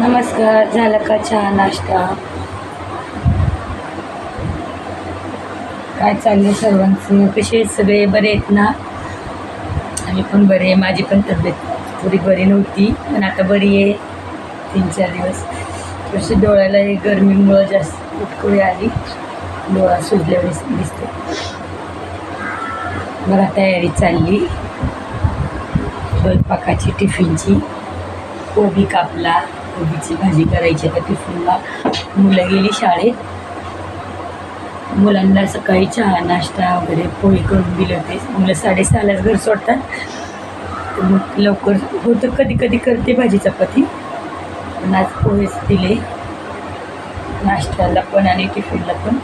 नमस्कार झालं का चहा नाश्ता? काय चालले सर्वांचं? कसे सगळे? बरे आहेत ना? आम्ही पण बरे आहे. माझी पण तब्येत थोडी बरी नव्हती पण आता बरी आहे. तीन चार दिवस. थोडीशी डोळ्याला हे गरमीमुळं जास्त उटकुळी आली. डोळा सुजल्या दिसते मला तयारी चालली. स्वयंपाकाची टिफिनची. कोबी कापला. कोबीची भाजी करायची. आता टिफिनला मुलं गेली शाळेत. मुलांना सकाळी चहा नाश्ता वगैरे पोळी करून दिले होते. मुलं साडेसहालाच घर सोडतात. तर मग लवकर होतं कधी कधी करते भाजी चपाती. पण आज पोहेच दिले. नाश्त्याला पण आणि टिफिनला पण.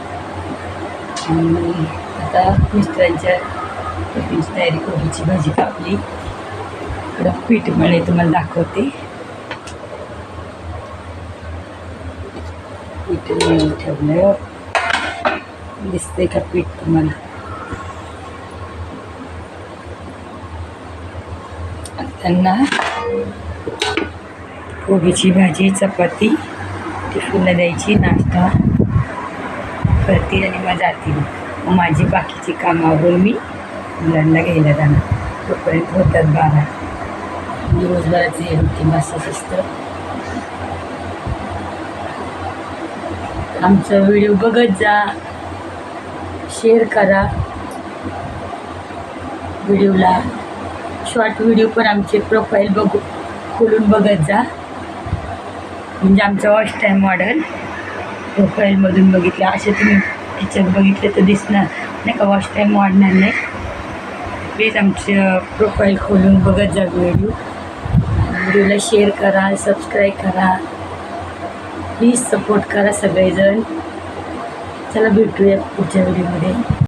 आणि आता मिस्टरांच्या टिफिनची तयारी कोबीची भाजी कापली. इकडं पीठ मळे तुम्हाला दाखवते. पीठ मळून ठेवलं दिसते का पीठ तुम्हाला? त्यांना कोबीची भाजी चपाती टिफिनला द्यायची नाश्ता करतील आणि मग जातील मग माझी बाकीची कामावरून मी मुलांना घ्यायला जाणार. तोपर्यंत होतात बारा. रोजगाराचे होती रुटीन असतं आमचा व्हिडिओ बघत जा. शेअर करा. व्हिडिओला शॉर्ट व्हिडिओ पण आमचे प्रोफाईल बघू खोलून बघत जा. म्हणजे आमचं वॉच टाईम मॉडेल प्रोफाईलमधून बघितलं. असे तुम्ही ह्याच्यात बघितले तर दिसणार. नाही का वॉच टाईम वाढणार नाही. प्लीज आमचं प्रोफाईल खोलून बघत जा व्हिडिओ व्हिडिओला शेअर करा सबस्क्राईब करा. प्लीज सपोर्ट करा सगळेजण. चला भेटूया पुढच्या व्हिडिओमध्ये.